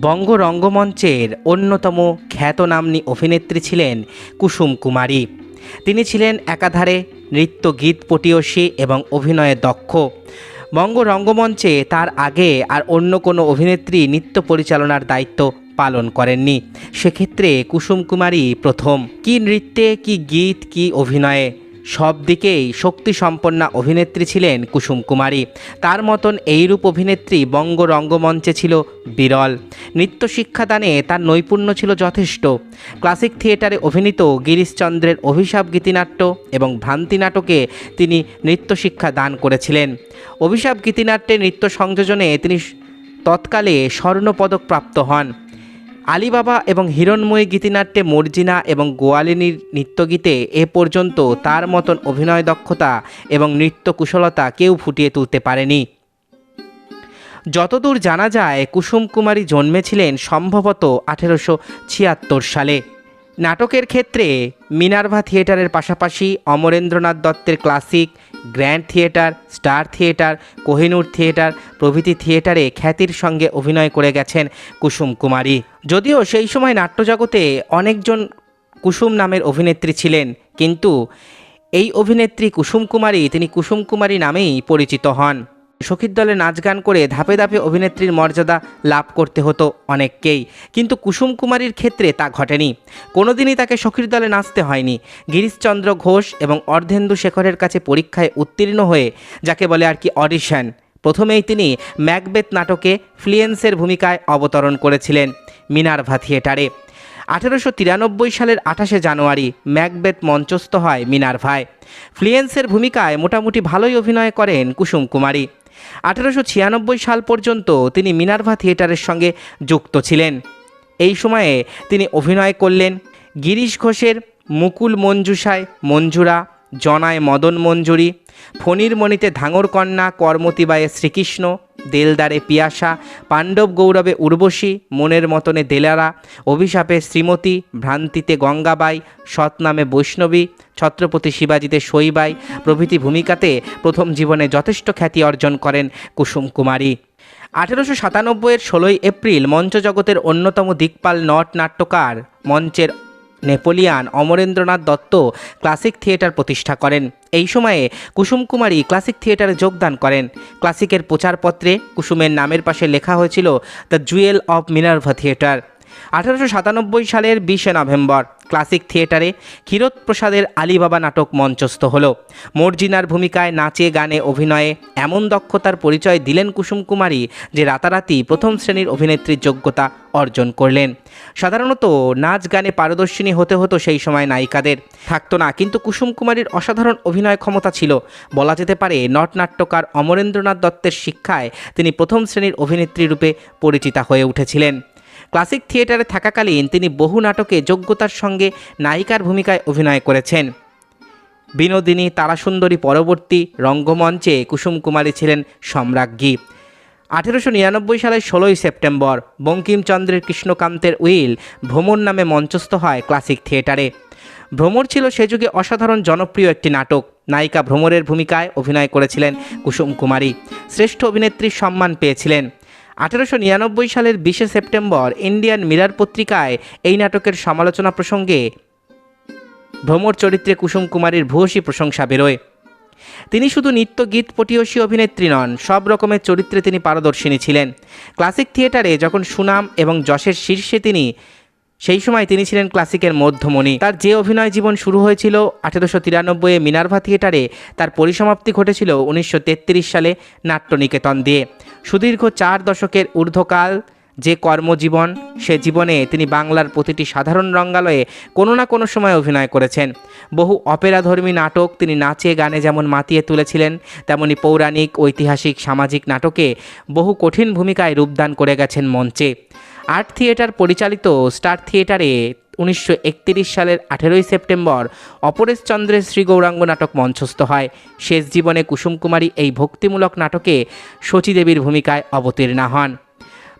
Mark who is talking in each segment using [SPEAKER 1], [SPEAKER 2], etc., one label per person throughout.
[SPEAKER 1] বঙ্গ রঙ্গমঞ্চের অন্যতম খ্যাতনামনী অভিনেত্রী ছিলেন কুসুম কুমারী। তিনি ছিলেন একাধারে নৃত্য গীত পটীয়সী এবং অভিনয়ে দক্ষ। বঙ্গ রঙ্গমঞ্চে তার আগে আর অন্য কোনো অভিনেত্রী নৃত্য পরিচালনার দায়িত্ব পালন করেননি। সেক্ষেত্রে কুসুম কুমারী প্রথম। কি নৃত্যে, কি গীত, কি অভিনয়ে? সব দিকেই শক্তিসম্পন্না অভিনেত্রী ছিলেন কুসুম কুমারী। তার মতন এইরূপ অভিনেত্রী বঙ্গ রঙ্গমঞ্চে ছিল বিরল। নৃত্য শিক্ষাদানে তার নৈপুণ্য ছিল যথেষ্ট। ক্লাসিক থিয়েটারে অভিনীত গিরিশচন্দ্রের অভিশাপ গীতিনাট্য এবং ভ্রান্তি নাটকে তিনি নৃত্য শিক্ষা দান করেছিলেন। অভিশাপ গীতিনাট্যে নৃত্য সংযোজনে তিনি তৎকালে স্বর্ণপদক প্রাপ্ত হন। আলিবাবা এবং হিরণময়ী গীতিনাট্যে মর্জিনা এবং গোয়ালিনীর নৃত্যগীতে এ পর্যন্ত তার মতন অভিনয় দক্ষতা এবং নৃত্য কুশলতা কেউ ফুটিয়ে তুলতে পারেনি। যতদূর জানা যায়, কুসুম কুমারী জন্মেছিলেন সম্ভবত আঠেরোশো ছিয়াত্তর সালে। নাটকের ক্ষেত্রে মিনার্ভা থিয়েটারের পাশাপাশি অমরেন্দ্রনাথ দত্তের classic grand theatre, star theatre, Kohinoor theatre, প্রভৃতি থিয়েটারে খ্যাতির সঙ্গে অভিনয় করে গেছেন কুসুম কুমারী। যদিও সেই সময় নাট্যজগতে অনেকজন কুসুম নামের অভিনেত্রী ছিলেন, কিন্তু এই অভিনেত্রী কুসুম কুমারী, তিনি কুসুম কুমারী নামেই পরিচিত হন। সখীর দলে নাচ গান করে ধাপে ধাপে অভিনেত্রীর মর্যাদা লাভ করতে হতো অনেককেই। কিন্তু কুসুম কুমারীর ক্ষেত্রে তা ঘটেনি। কোনোদিনই তাকে সখীর দলে নাচতে হয়নি। গিরিশচন্দ্র ঘোষ এবং অর্ধেন্দু শেখরের কাছে পরীক্ষায় উত্তীর্ণ হয়ে, যাকে বলে আর কি অডিশন, প্রথমেই তিনি ম্যাকবেথ নাটকে ফ্লিয়েন্সের ভূমিকায় অবতরণ করেছিলেন মিনার্ভা থিয়েটারে। আঠেরোশো তিরানব্বই সালের আঠাশে জানুয়ারি ম্যাকবেথ মঞ্চস্থ হয় মিনার্ভায়। ফ্লিয়েন্সের ভূমিকায় মোটামুটি ভালোই অভিনয় করেন কুসুম কুমারী। আঠেরোশো ছিয়ানব্বই সাল পর্যন্ত তিনি মিনার্ভা থিয়েটারের সঙ্গে যুক্ত ছিলেন। এই সময়ে তিনি অভিনয় করলেন গিরিশ ঘোষের মুকুল মঞ্জুষায় মঞ্জুরা। জনায় মদন মঞ্জুরি, ফণির মণিতে ধাঙর কন্যা, কর্মতিবায়ে শ্রীকৃষ্ণ, দেলদারে পিয়াসা, পাণ্ডব গৌরবে উর্বশী, মনের মতনে দেলারা, অভিশাপে শ্রীমতী, ভ্রান্তিতে গঙ্গাবাই, সৎনামে বৈষ্ণবী, ছত্রপতি শিবাজিতে শৈবাই, প্রভৃতি ভূমিকাতে প্রথম জীবনে যথেষ্ট খ্যাতি অর্জন করেন কুসুম কুমারী। আঠেরোশো সাতানব্বইয়ের ষোলোই এপ্রিল মঞ্চজগতের অন্যতম দিকপাল নট নাট্যকার মঞ্চের Napoleon Amarendranath Dutta classic theatre প্রতিষ্ঠা করেন। এই সময়ে কুসুম কুমারী ক্লাসিক থিয়েটারে যোগদান করেন। ক্লাসিকের প্রচারপত্রে কুসুমের নামের পাশে লেখা হয়েছিল the jewel of Minerva theatre আঠারোশো সাতানব্বই সালের বিশে নভেম্বর ক্লাসিক থিয়েটারে ক্ষীরোদ প্রসাদের আলিবাবা নাটক মঞ্চস্থ হল। মর্জিনার ভূমিকায় নাচে, গানে, অভিনয়ে এমন দক্ষতার পরিচয় দিলেন কুসুম কুমারী যে রাতারাতি প্রথম শ্রেণির অভিনেত্রীর যোগ্যতা অর্জন করলেন। সাধারণত নাচ, গানে পারদর্শিনী হতে হতো সেই সময় নায়িকাদের। থাকতো না, কিন্তু কুসুম কুমারীর অসাধারণ অভিনয় ক্ষমতা ছিল। বলা যেতে পারে নটনাট্যকার অমরেন্দ্রনাথ দত্তের শিক্ষায় তিনি প্রথম শ্রেণির অভিনেত্রী রূপে পরিচিতা হয়ে উঠেছিলেন। ক্লাসিক থিয়েটারে থাকাকালীন তিনি বহু নাটকে যোগ্যতার সঙ্গে নায়িকার ভূমিকায় অভিনয় করেছেন। বিনোদিনী, তারাসুন্দরী পরবর্তী রঙ্গমঞ্চে কুসুম কুমারী ছিলেন সম্রাজ্ঞী। আঠেরোশো নিরানব্বই সালের ষোলোই সেপ্টেম্বর বঙ্কিমচন্দ্রের কৃষ্ণকান্তের উইল ভ্রমণ নামে মঞ্চস্থ হয় ক্লাসিক থিয়েটারে। ভ্রমর ছিল সে যুগে অসাধারণ জনপ্রিয় একটি নাটক। নায়িকা ভ্রমরের ভূমিকায় অভিনয় করেছিলেন কুসুম কুমারী। শ্রেষ্ঠ অভিনেত্রীর সম্মান পেয়েছিলেন। আঠেরোশো নিরানব্বই সালের বিশে সেপ্টেম্বর ইন্ডিয়ান মিরার পত্রিকায় এই নাটকের সমালোচনা প্রসঙ্গে ভ্রমর চরিত্রে কুসুম কুমারীর ভূয়সী প্রশংসা বেরোয়। তিনি শুধু নৃত্য গীত পটীয়সী অভিনেত্রী নন, সব রকমের চরিত্রে তিনি পারদর্শিনী ছিলেন। ক্লাসিক থিয়েটারে যখন সুনাম এবং যশের শীর্ষে তিনি সেই সময় তিনি ছিলেন ক্লাসিকের মধ্যমণি। তার যে অভিনয় জীবন শুরু হয়েছিল আঠেরোশো তিরানব্বইয়ে মিনার্ভা থিয়েটারে, তার পরিসমাপ্তি ঘটেছিল উনিশশো তেত্রিশ সালে নাট্যনিকেতন দিয়ে। সুদীর্ঘ চার দশকের ঊর্ধ্বকাল যে কর্মজীবন, সে জীবনে তিনি বাংলার প্রতিটি সাধারণ রঙ্গালয়ে কোনো না কোনো সময় অভিনয় করেছেন। বহু অপেরাধর্মী নাটক তিনি নাচে গানে যেমন মাতিয়ে তুলেছিলেন, তেমনি পৌরাণিক, ঐতিহাসিক, সামাজিক নাটকে বহু কঠিন ভূমিকায় রূপদান করে গেছেন মঞ্চে। আর্ট থিয়েটার পরিচালিত স্টার থিয়েটারে উনিশশো একত্রিশ সালের আঠেরোই সেপ্টেম্বর অপরেশ চন্দ্রের শ্রী গৌরাঙ্গ নাটক মঞ্চস্থ হয়। শেষ জীবনে কুসুম কুমারী এই ভক্তিমূলক নাটকে শচীদেবীর ভূমিকায় অবতীর্ণা হন।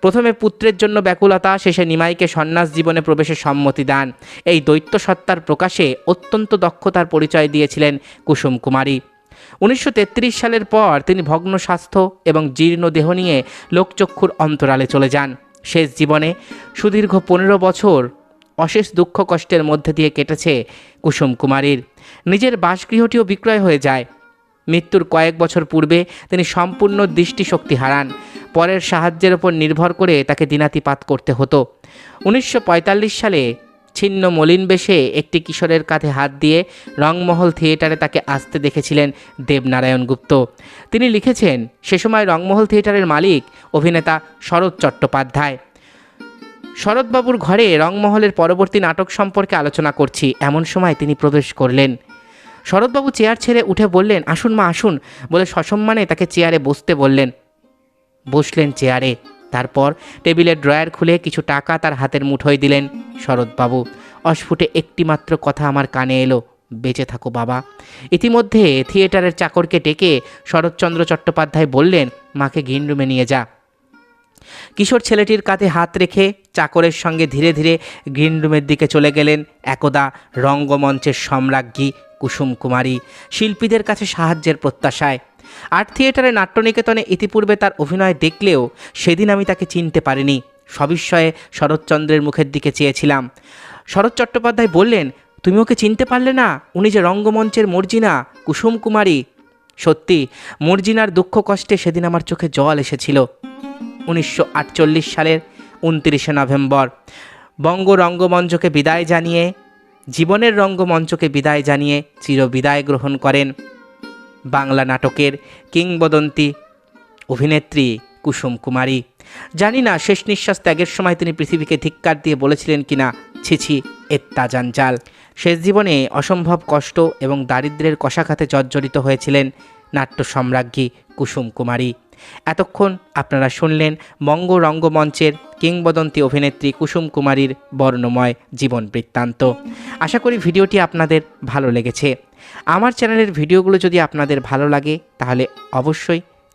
[SPEAKER 1] প্রথমে পুত্রের জন্য ব্যাকুলতা, শেষে নিমাইকে সন্ন্যাস জীবনে প্রবেশের সম্মতি দান। এই দৈত্য সত্তার প্রকাশে অত্যন্ত দক্ষতার পরিচয় দিয়েছিলেন কুসুম কুমারী। উনিশশো তেত্রিশ সালের পর তিনি ভগ্ন স্বাস্থ্য এবং জীর্ণ দেহ নিয়ে লোকচক্ষুর অন্তরালে চলে যান। শেষ জীবনে সুদীর্ঘ পনেরো বছর অশেষ দুঃখ কষ্টের মধ্যে দিয়ে কেটেছে কুসুম কুমারীর। নিজের বাসগৃহটিও বিক্রয় হয়ে যায়। মৃত্যুর কয়েক বছর পূর্বে তিনি সম্পূর্ণ দৃষ্টিশক্তি হারান। পরের সাহায্যের ওপর নির্ভর করে তাকে দিনাতিপাত করতে হতো। উনিশশো পঁয়তাল্লিশ সালে ছিন্ন মলিন বেশে একটি কিশোরের কাঁধে হাত দিয়ে রংমহল থিয়েটারে তাকে আসতে দেখেছিলেন দেবনারায়ণ গুপ্ত। তিনি লিখেছেন, সে সময় রংমহল থিয়েটারের মালিক অভিনেতা শরৎ চট্টোপাধ্যায়। শরৎবাবুর ঘরে রংমহলের পরবর্তী নাটক সম্পর্কে আলোচনা করছি। এমন সময় তিনি প্রবেশ করলেন। শরৎবাবু চেয়ার ছেড়ে উঠে বললেন, আসুন মা, আসুন। বলে সসম্মানে তাকে চেয়ারে বসতে বললেন। বসলেন চেয়ারে। তারপর টেবিলের ড্রয়ার খুলে কিছু টাকা তার হাতের মুঠোয় দিলেন। শরৎবাবু, অস্ফুটে একটিমাত্র কথা আমার কানে এলো, বেঁচে থাকো বাবা। ইতিমধ্যে থিয়েটারের চাকরকে ডেকে শরৎচন্দ্র চট্টোপাধ্যায় বললেন, মাকে গ্রিন রুমে নিয়ে যা। কিশোর ছেলেটির কাঁধে হাত রেখে চাকরের সঙ্গে ধীরে ধীরে গ্রিন রুমের দিকে চলে গেলেন একদা রঙ্গমঞ্চের সম্রাজ্ঞী কুসুম কুমারী, শিল্পীদের কাছে সাহায্যের প্রত্যাশায়। আর্ট থিয়েটারে নাট্যনিকেতনে ইতিপূর্বে তার অভিনয় দেখলেও সেদিন আমি তাকে চিনতে পারিনি। সবিস্ময়ে শরৎচন্দ্রের মুখের দিকে চেয়েছিলাম। শরৎ চট্টোপাধ্যায় বললেন, তুমি ওকে চিনতে পারলে না? উনি যে রঙ্গমঞ্চের মর্জিনা কুসুম কুমারী সত্যি, মর্জিনার দুঃখ কষ্টে সেদিন আমার চোখে জল এসেছিল। উনিশশো আটচল্লিশ সালের উনত্রিশে নভেম্বর। বঙ্গ রঙ্গমঞ্চকে বিদায় জানিয়ে, জীবনের রঙ্গমঞ্চকে বিদায় জানিয়ে চিরবিদায় গ্রহণ করেন বাংলা নাটকের কিংবদন্তি অভিনেত্রী কুসুম কুমারী। জানি না, শেষ নিঃশ্বাস ত্যাগের সময় তিনি পৃথিবীকে ধিক্কার দিয়ে বলেছিলেন কিনা ছিছি এত্তা জাঞ্জাল শেষ জীবনে অসম্ভব কষ্ট এবং দারিদ্র্যের কষাঘাতে জর্জরিত হয়েছিলেন নাট্য সম্রাজ্ঞী কুসুম কুমারী। এতক্ষণ আপনারা শুনলেন বঙ্গ রঙ্গমঞ্চের কিংবদন্তি অভিনেত্রী কুসুম কুমারীর বর্ণময় জীবন বৃত্তান্ত। আশা করি ভিডিওটি আপনাদের ভালো লেগেছে। আমার চ্যানেলের ভিডিওগুলো যদি আপনাদের ভালো লাগে, তাহলে অবশ্যই